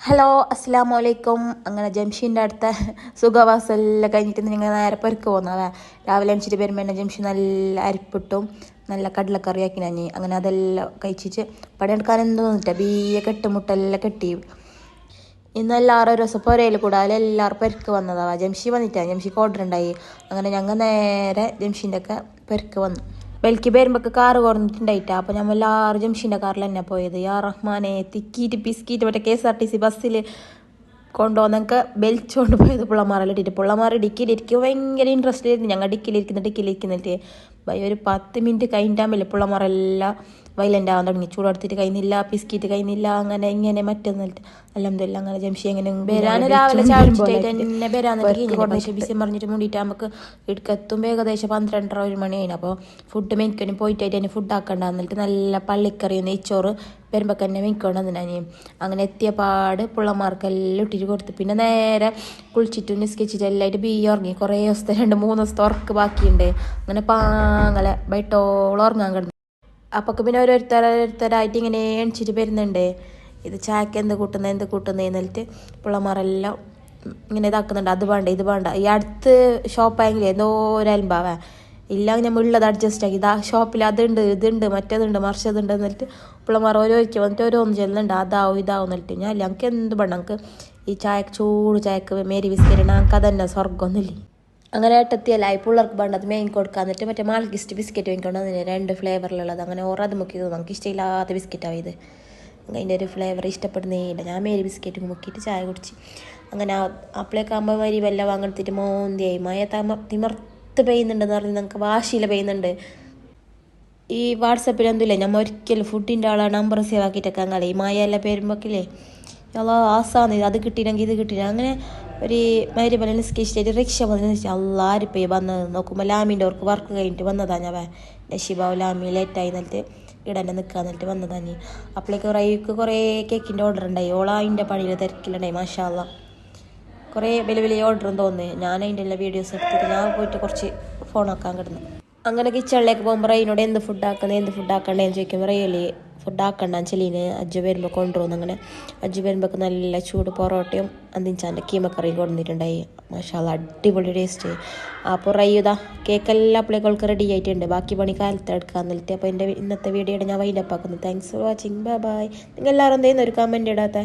Hello അസ്സാം വലൈക്കും അങ്ങനെ ജംഷീന്റെ അടുത്ത സുഖവാസം എല്ലാം കഴിഞ്ഞിട്ട് ഞങ്ങൾ നേരെ പെരുക്ക് പോകുന്നതാ രാവിലെ എണിച്ചിട്ട് വരുമ്പോൾ തന്നെ ജംഷി നല്ല അരിപ്പിട്ടും നല്ല കടലക്കറിയാക്കി ഞാൻ. അങ്ങനെ അതെല്ലാം കഴിച്ചിട്ട് പണിയെടുക്കാൻ എന്ത് തോന്നിട്ട ബീയെ കെട്ടുമുട്ടെല്ലാം കെട്ടി. ഇന്ന് എല്ലാവരും ഒരു ദിവസം പുരയിൽ കൂടെ എല്ലാവരും പെരുക്ക് വന്നതാ. ജംഷി വന്നിട്ടാണ് ജംഷിക്ക് ഓർഡർ ഉണ്ടായി. അങ്ങനെ ഞങ്ങൾ നേരെ ജംഷീന്റെ ഒക്കെ പെരുക്ക് വന്നു. ബൽക്ക് വരുമ്പോൾ കാറ് കുറഞ്ഞിട്ടുണ്ടായിട്ടാ. അപ്പോൾ നമ്മൾ ലാർജ് ജംഷീന്റെ കാറിൽ തന്നെ പോയത്. യാ റഹ്മാനെ തിക്കിയിട്ട് പിസ്കിയിട്ട് മറ്റേ K S R T C ബസ്സിൽ കൊണ്ടുപോകുന്നൊക്കെ ബെൽച്ചുകൊണ്ട് പോയത് പുള്ളമാറിലിട്ടിട്ട് പുള്ളമാർ ഡിക്കിയിലിരിക്കും ഭയങ്കര ഇൻട്രസ്റ്റ് ആയിരുന്നു. ഞങ്ങൾ ഡിക്കിയിലിരിക്കുന്ന ഡിക്കിയിലിരിക്കുന്നിട്ട് ഭയ ഒരു പത്ത് മിനിറ്റ് കഴിഞ്ഞിട്ടാകുമ്പോൾ പുള്ളമാരെല്ലാം വൈലന്റ് ആവാൻ തുടങ്ങി. ചൂടെടുത്തിട്ട് കഴിഞ്ഞില്ല പിസ്കിറ്റ് കഴിഞ്ഞില്ല അങ്ങനെ ഇങ്ങനെ മറ്റൊന്നിട്ട് അല്ലെന്തല്ല അങ്ങനെ ജംഷി എങ്ങനെ വരാൻ രാവിലെ തന്നെ വരാൻ പക്ഷേ ബിസി പറഞ്ഞിട്ട് മൂടിയിട്ട് നമുക്ക് ഇടുക്കെത്തുമ്പോൾ ഏകദേശം പന്ത്രണ്ടര ഒരു മണി കഴിഞ്ഞു. അപ്പോൾ ഫുഡ് മെനിക്കനും പോയിട്ടായിട്ട് അതിന് ഫുഡ് ആക്കണ്ടെന്നിട്ട് നല്ല പള്ളിക്കറി നെയ്ച്ചോറ് വരുമ്പോൾ തന്നെ മെനിക്കൊണ്ട് വന്നിട്ട് അങ്ങനെ എത്തിയ പാട് പിള്ളമാർക്കെല്ലാം ഇട്ടിട്ട് കൊടുത്ത്. പിന്നെ നേരെ കുളിച്ചിട്ട് നിസ്കരിച്ചിട്ട് എല്ലായിട്ട് ബി ഉറങ്ങി. കുറേ ദിവസത്തെ രണ്ട് മൂന്ന് ദിവസത്തെ ഉറക്ക് ബാക്കിയുണ്ട്. അങ്ങനെ പാങ്ങളെ ബൈട്ടോളം ഉറങ്ങാൻ കിടന്നു. അപ്പോൾ പിന്നെ ഓരോരുത്തരോരുത്തരായിട്ട് ഇങ്ങനെ എണിച്ചിട്ട് വരുന്നുണ്ട്. ഇത് ചായക്ക് എന്ത് കൂട്ടുന്നത് എന്ത് കൂട്ടുന്നത് എന്നിട്ട് പിള്ളമാരെല്ലാം ഇങ്ങനെ ഇതാക്കുന്നുണ്ട്. അത് വേണ്ട ഇത് വേണ്ട. ഈ അടുത്ത് ഷോപ്പായെങ്കിൽ എന്തോ ഒരു അലമ്പാവേ ഇല്ല നമ്മൾ ഉള്ളത് അഡ്ജസ്റ്റ് ആക്കി. ഇതാ ഷോപ്പിൽ അതുണ്ട് ഇതുണ്ട് മറ്റേതുണ്ട് മറിച്ചതുണ്ട് എന്നിട്ട് പിള്ളമാർ ഓരോരിക്കും വന്നിട്ട് ഓരോന്ന് ചെല്ലുന്നുണ്ട്. അതാവും ഇതാവും എന്നിട്ട് ഞാൻ ഇല്ല. എനിക്ക് എന്ത് പണം? നമുക്ക് ഈ ചായക്ക് ചൂട് ചായക്ക് മേരി ബിസ്ക്കറ്റ് നമുക്ക് അതന്നെ സ്വർഗമൊന്നുമില്ലേ അങ്ങനെ ഏട്ടത്തിയല്ല ഈ പിള്ളേർക്ക് പണ്ടത് മെയിൻ കൊടുക്കാൻ എന്നിട്ട് മറ്റേ മാൾക്കിസ്റ്റ് ബിസ്ക്കറ്റ് വാങ്ങിക്കൊണ്ട് രണ്ട് ഫ്ലേവറിലുള്ളത്. അങ്ങനെ ഓരോ അത് മുക്കി നമുക്ക് ഇഷ്ടമില്ലാത്ത ബിസ്ക്കറ്റാണ് ഇത്. അതിന്റെ ഒരു ഫ്ലേവർ ഇഷ്ടപ്പെടുന്നേ ഇല്ല. ഞാൻ മേരി ബിസ്ക്കറ്റ് മുക്കിയിട്ട് ചായ കുടിച്ച്. അങ്ങനെ അപ്പോഴേക്ക് ആകുമ്പോൾ മരി വല്ല വാങ്ങെടുത്തിട്ട് മോന്തിയായി മഴ തമ തിമർത്ത് പെയ്യുന്നുണ്ടെന്ന് പറഞ്ഞ് നമുക്ക് വാശിയിൽ പെയ്യുന്നുണ്ട്. ഈ വാട്സപ്പിൽ എന്തില്ലേ? നമ്മൾ ഒരിക്കലും ഫുഡിന്റെ ആളെ നമ്പർ സേവ് ആക്കിയിട്ടൊക്കെ അങ്ങനെ ഈ മായയെല്ലാം പേരുമ്പോക്കില്ലേ? അല്ല ആസാന്ന്. അത് കിട്ടിയില്ലെങ്കിൽ ഇത് കിട്ടിയില്ല. അങ്ങനെ ഒരു മരി പോലെ നിസ്കരിച്ചിട്ട് റിക്ഷ വന്നു എല്ലാവരും ആരിപ്പേ വന്നത് നോക്കുമ്പോൾ ലാമിന്റെ അവർക്ക് വർക്ക് കഴിഞ്ഞിട്ട് വന്നതാ ഞാൻ നഷിബാവ് ലാമി ലേറ്റായി എന്നിട്ട് ഇടന്നെ നിൽക്കാൻ എന്നിട്ട് വന്നതാ നീ അപ്പോഴേക്ക് കുറേ കുറേ കേക്കിന്റെ ഓർഡർ ഉണ്ടായി. ഓളാ അതിന്റെ പണിയിൽ തിരക്കിലുണ്ടായി മാഷാല്ല കുറേ വലിയ വലിയ ഓർഡറും തോന്നി ഞാൻ അതിന്റെ എല്ലാ വീഡിയോസ് എടുത്തിട്ട് ഞാൻ പോയിട്ട് കുറച്ച് ഫോൺ ആക്കാൻ കിടന്നു. അങ്ങനെ കിച്ചണിലേക്ക് പോകുമ്പോൾ അതിനോട് എന്ത് ഫുഡ് ആക്കുന്നത് എന്ത് ഫുഡ് ആക്കണ്ടേന്ന് ചോദിക്കുമ്പോൾ റൈലി ഫുഡ് ആക്കണ്ട ചെലീന് അജ്ജു വരുമ്പോൾ കൊണ്ടുവന്നു അങ്ങനെ. അജ്ജു വരുമ്പോൾ നല്ല ചൂട് പൊറോട്ടയും അന്തിച്ചാന്റെ കീമക്കറിയും കൊണ്ടുവന്നിട്ടുണ്ടായി മഷാല അടിപൊളി ടേസ്റ്റ് അപ്പോൾ റയ്യുതാ കേക്കെല്ലാം പിള്ളേകൾക്ക് റെഡി ആയിട്ടുണ്ട്. ബാക്കി പണി കാലത്ത് എടുക്കാൻ നിൽത്തി അപ്പോൾ എന്റെ ഇന്നത്തെ വീഡിയോയുടെ ഞാൻ വൈൻഡപ്പ് ആക്കുന്നു. Thanks for watching bye bye നിങ്ങൾ എല്ലാവരും എന്തെയ്യുന്ന ഒരു കമന്റ് ഇടാത്തേ?